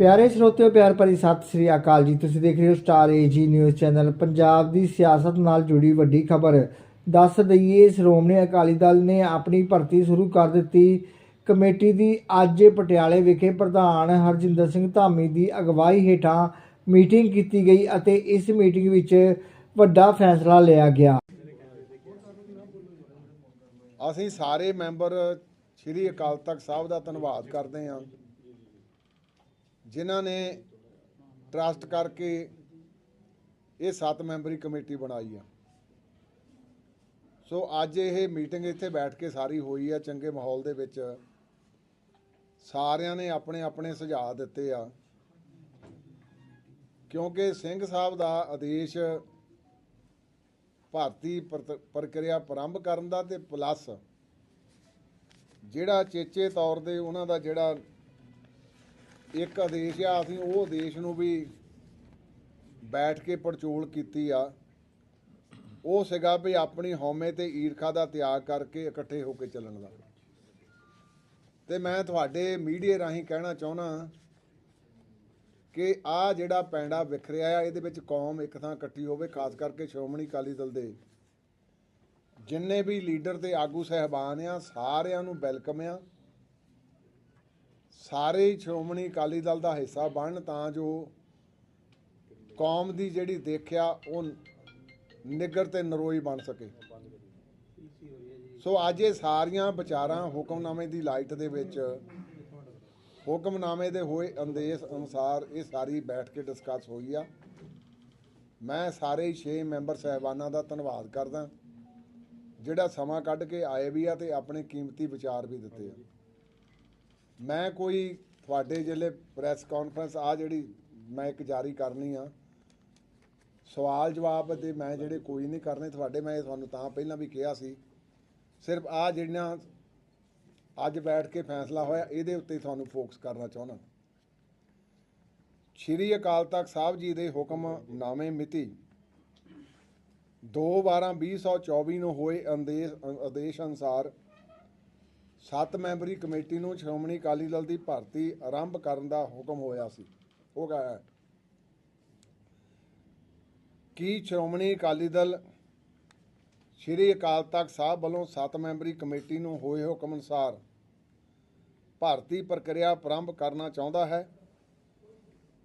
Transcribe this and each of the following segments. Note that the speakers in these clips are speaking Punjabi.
ਪਿਆਰੇ ਸਰੋਤਿਓ, ਪਿਆਰ ਭਰੀ ਸਤਿ ਸ੍ਰੀ ਅਕਾਲ ਜੀ। ਤੁਸੀਂ ਦੇਖ ਰਹੇ ਹੋ star AG news channel Punjab ਦੀ ਸਿਆਸਤ ਨਾਲ ਜੁੜੀ ਵੱਡੀ ਖਬਰ ਦੱਸ ਦਈਏ, ਸ਼੍ਰੋਮਣੀ ਅਕਾਲੀ ਦਲ ਨੇ ਆਪਣੀ ਭਰਤੀ ਸ਼ੁਰੂ ਕਰ ਦਿੱਤੀ। ਕਮੇਟੀ ਦੀ ਅੱਜ ਪਟਿਆਲੇ ਵਿਖੇ ਪ੍ਰਧਾਨ ਹਰਜਿੰਦਰ ਸਿੰਘ ਧਾਮੀ ਦੀ ਅਗਵਾਈ ਹੇਠਾਂ ਮੀਟਿੰਗ ਕੀਤੀ ਗਈ ਅਤੇ ਇਸ ਮੀਟਿੰਗ ਵਿੱਚ ਵੱਡਾ ਫੈਸਲਾ ਲਿਆ ਗਿਆ। ਅਸੀਂ ਸਾਰੇ ਮੈਂਬਰ ਸ੍ਰੀ ਅਕਾਲ ਤਖਤ ਸਾਹਿਬ ਦਾ ਧੰਨਵਾਦ ਕਰਦੇ ਹਾਂ। ਜਿਨ੍ਹਾਂ ਨੇ ਟਰਸਟ ਕਰਕੇ ਇਹ ਸੱਤ ਮੈਂਬਰੀ ਕਮੇਟੀ ਬਣਾਈ ਆ। ਸੋ ਅੱਜ ਇਹ ਮੀਟਿੰਗ ਇੱਥੇ ਬੈਠ ਕੇ ਸਾਰੀ ਹੋਈ ਆ, ਚੰਗੇ ਮਾਹੌਲ ਦੇ ਵਿੱਚ। ਸਾਰਿਆਂ ਨੇ ਆਪਣੇ ਆਪਣੇ ਸੁਝਾਅ ਦਿੱਤੇ ਆ। ਕਿਉਂਕਿ ਸਿੰਘ ਸਾਹਿਬ ਦਾ ਆਦੇਸ਼ ਭਾਰਤੀ ਪ੍ਰਤ- ਪ੍ਰਕਿਰਿਆ ਪ੍ਰਾਰੰਭ ਕਰਨ ਦਾ ਤੇ ਪਲੱਸ ਜਿਹੜਾ ਚੇਚੇ ਤੌਰ ਤੇ ਉਹਨਾਂ ਦਾ ਜਿਹੜਾ ਇੱਕ ਆਦੇਸ਼ ਆ, ਅਸੀਂ ਉਹ ਆਦੇਸ਼ ਨੂੰ ਵੀ ਬੈਠ ਕੇ ਪੜਚੋਲ ਕੀਤੀ ਆ। ਉਹ ਸੀਗਾ ਵੀ ਆਪਣੀ ਹਉਮੈ ਤੇ ਈਰਖਾ ਦਾ ਤਿਆਗ ਕਰਕੇ ਇਕੱਠੇ ਹੋ ਕੇ ਚੱਲਣ ਦਾ। ਤੇ ਮੈਂ ਤੁਹਾਡੇ ਮੀਡੀਆ ਰਾਹੀਂ ਕਹਿਣਾ ਚਾਹੁੰਦਾ ਕਿ ਆ ਜਿਹੜਾ ਪੈਂਡਾ ਵਿਖਰਿਆ ਆ, ਇਹਦੇ ਵਿੱਚ ਕੌਮ ਇੱਕ ਥਾਂ ਇਕੱਠੀ ਹੋਵੇ, ਖਾਸ ਕਰਕੇ ਸ਼੍ਰੋਮਣੀ ਅਕਾਲੀ ਦਲ ਦੇ। ਜਿੰਨੇ ਵੀ ਲੀਡਰ ਤੇ ਆਗੂ ਸਹਿਬਾਨ ਆ, ਸਾਰਿਆਂ ਨੂੰ ਵੈਲਕਮ ਆ। ਸਾਰੇ ਸ਼੍ਰੋਮਣੀ ਅਕਾਲੀ ਦਲ ਦਾ ਹਿੱਸਾ ਬਣਨ ਤਾਂ ਜੋ ਕੌਮ ਦੀ ਜਿਹੜੀ ਦੇਖਿਆ ਉਹ ਨਿੱਗਰ ਤੇ ਨਰੋਈ ਬਣ ਸਕੇ। ਸੋ ਅੱਜ ਇਹ ਸਾਰੀਆਂ ਵਿਚਾਰਾਂ ਹੁਕਮਨਾਮੇ ਦੀ ਲਾਈਟ ਦੇ ਵਿੱਚ, ਹੁਕਮਨਾਮੇ ਦੇ ਹੋਏ ਅੰਦੇਸ਼ ਅਨੁਸਾਰ ਇਹ ਸਾਰੀ ਬੈਠ ਕੇ ਡਿਸਕਸ ਹੋਈ ਆ। ਮੈਂ ਸਾਰੇ 6 ਮੈਂਬਰ ਸਹਿਬਾਨਾਂ ਦਾ ਧੰਨਵਾਦ ਕਰਦਾ, ਜਿਹੜਾ ਸਮਾਂ ਕੱਢ ਕੇ ਆਏ ਵੀ ਆ ਤੇ ਆਪਣੇ ਕੀਮਤੀ ਵਿਚਾਰ ਵੀ ਦਿੱਤੇ ਆ। ਮੈਂ ਕੋਈ ਤੁਹਾਡੇ ਜਿਹੜੇ ਪ੍ਰੈਸ ਕਾਨਫਰੰਸ ਆ ਜਿਹੜੀ ਮੈਂ ਇੱਕ ਜਾਰੀ ਕਰਨੀ ਆ, ਸਵਾਲ ਜਵਾਬ ਦੇ ਮੈਂ ਜਿਹੜੇ ਕੋਈ ਨਹੀਂ ਕਰਨੇ, ਤੁਹਾਡੇ ਮੈਂ ਤੁਹਾਨੂੰ ਤਾਂ ਪਹਿਲਾਂ ਵੀ ਕਿਹਾ ਸੀ। ਸਿਰਫ ਆ ਜਿਹੜੀਆਂ ਅੱਜ ਬੈਠ ਕੇ ਫੈਸਲਾ ਹੋਇਆ, ਇਹਦੇ ਉੱਤੇ ਤੁਹਾਨੂੰ ਫੋਕਸ ਕਰਨਾ ਚਾਹੁੰਦਾ। ਸ਼੍ਰੀ ਅਕਾਲ ਤਖਤ ਸਾਹਿਬ ਜੀ ਦੇ ਹੁਕਮਨਾਮੇ ਮਿਤੀ 2/12/2024 ਨੂੰ ਹੋਏ ਅੰਦੇਸ਼ ਆਦੇਸ਼ ਅਨੁਸਾਰ ਸੱਤ ਮੈਂਬਰੀ ਕਮੇਟੀ ਨੂੰ ਸ਼੍ਰੋਮਣੀ ਅਕਾਲੀ ਦਲ ਦੀ ਭਰਤੀ ਆਰੰਭ ਕਰਨ ਦਾ ਹੁਕਮ ਹੋਇਆ ਸੀ। ਹੋ ਗਿਆ ਹੈ। ਕੀ ਸ਼੍ਰੋਮਣੀ ਅਕਾਲੀ ਦਲ ਸ਼੍ਰੀ ਅਕਾਲ ਤਖਤ ਸਾਹਿਬ ਵੱਲੋਂ ਸੱਤ ਮੈਂਬਰੀ ਕਮੇਟੀ ਨੂੰ ਹੋਏ ਹੁਕਮ ਅਨੁਸਾਰ ਭਰਤੀ ਪ੍ਰਕਿਰਿਆ ਪ੍ਰਾਰੰਭ ਕਰਨਾ ਚਾਹੁੰਦਾ ਹੈ?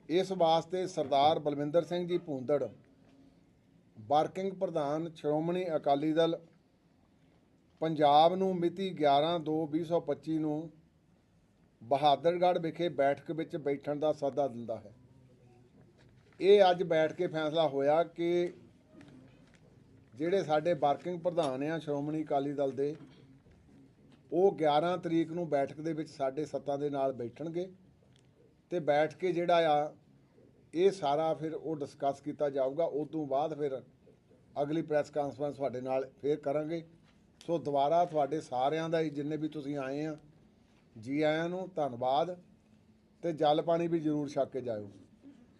ਇਸ ਵਾਸਤੇ ਸਰਦਾਰ ਬਲਵਿੰਦਰ ਸਿੰਘ ਜੀ ਭੂੰਦੜ, ਵਰਕਿੰਗ ਪ੍ਰਧਾਨ ਸ਼੍ਰੋਮਣੀ ਅਕਾਲੀ ਦਲ ਪੰਜਾਬ ਨੂੰ ਮਿਤੀ 11/2/2025 ਨੂੰ ਬਹਾਦਰਗੜ੍ਹ ਵਿਖੇ ਬੈਠਕ ਵਿੱਚ ਬੈਠਣ ਦਾ ਸੱਦਾ ਦਿੰਦਾ ਹੈ। ਇਹ ਅੱਜ ਬੈਠ ਕੇ ਫੈਸਲਾ ਹੋਇਆ ਕਿ ਜਿਹੜੇ ਸਾਡੇ ਵਰਕਿੰਗ ਪ੍ਰਧਾਨ ਆ ਸ਼੍ਰੋਮਣੀ ਅਕਾਲੀ ਦਲ ਦੇ, ਉਹ 11 ਤਰੀਕ ਨੂੰ ਬੈਠਕ ਦੇ ਵਿੱਚ ਸਾਡੇ ਸੱਤਾਂ ਦੇ ਨਾਲ ਬੈਠਣਗੇ ਤੇ ਬੈਠ ਕੇ ਜਿਹੜਾ ਆ, ਇਹ ਸਾਰਾ ਫਿਰ ਉਹ ਡਿਸਕਸ ਕੀਤਾ ਜਾਊਗਾ। ਉਸ ਤੋਂ ਬਾਅਦ ਫਿਰ ਅਗਲੀ ਪ੍ਰੈਸ ਕਾਨਫਰੰਸ ਤੁਹਾਡੇ ਨਾਲ ਫੇਰ ਕਰਾਂਗੇ। ਸੋ ਦੁਬਾਰਾ ਤੁਹਾਡੇ ਸਾਰਿਆਂ ਦਾ ਹੀ ਜਿੰਨੇ ਵੀ ਤੁਸੀਂ ਆਏ ਆ, ਜੀ ਆਇਆਂ ਨੂੰ ਧੰਨਵਾਦ ਤੇ ਜਲ ਪਾਣੀ ਵੀ ਜ਼ਰੂਰ ਛਕ ਕੇ ਜਾਇਓ।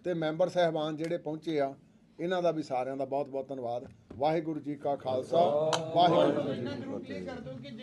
ਤੇ ਮੈਂਬਰ ਸਹਿਬਾਨ ਜਿਹੜੇ ਪਹੁੰਚੇ ਆ, ਇਹਨਾਂ ਦਾ ਵੀ ਸਾਰਿਆਂ ਦਾ ਬਹੁਤ ਬਹੁਤ ਧੰਨਵਾਦ। ਵਾਹਿਗੁਰੂ ਜੀ ਕਾ ਖਾਲਸਾ, ਵਾਹਿਗੁਰੂ ਜੀ ਕੀ ਫਤਿਹ।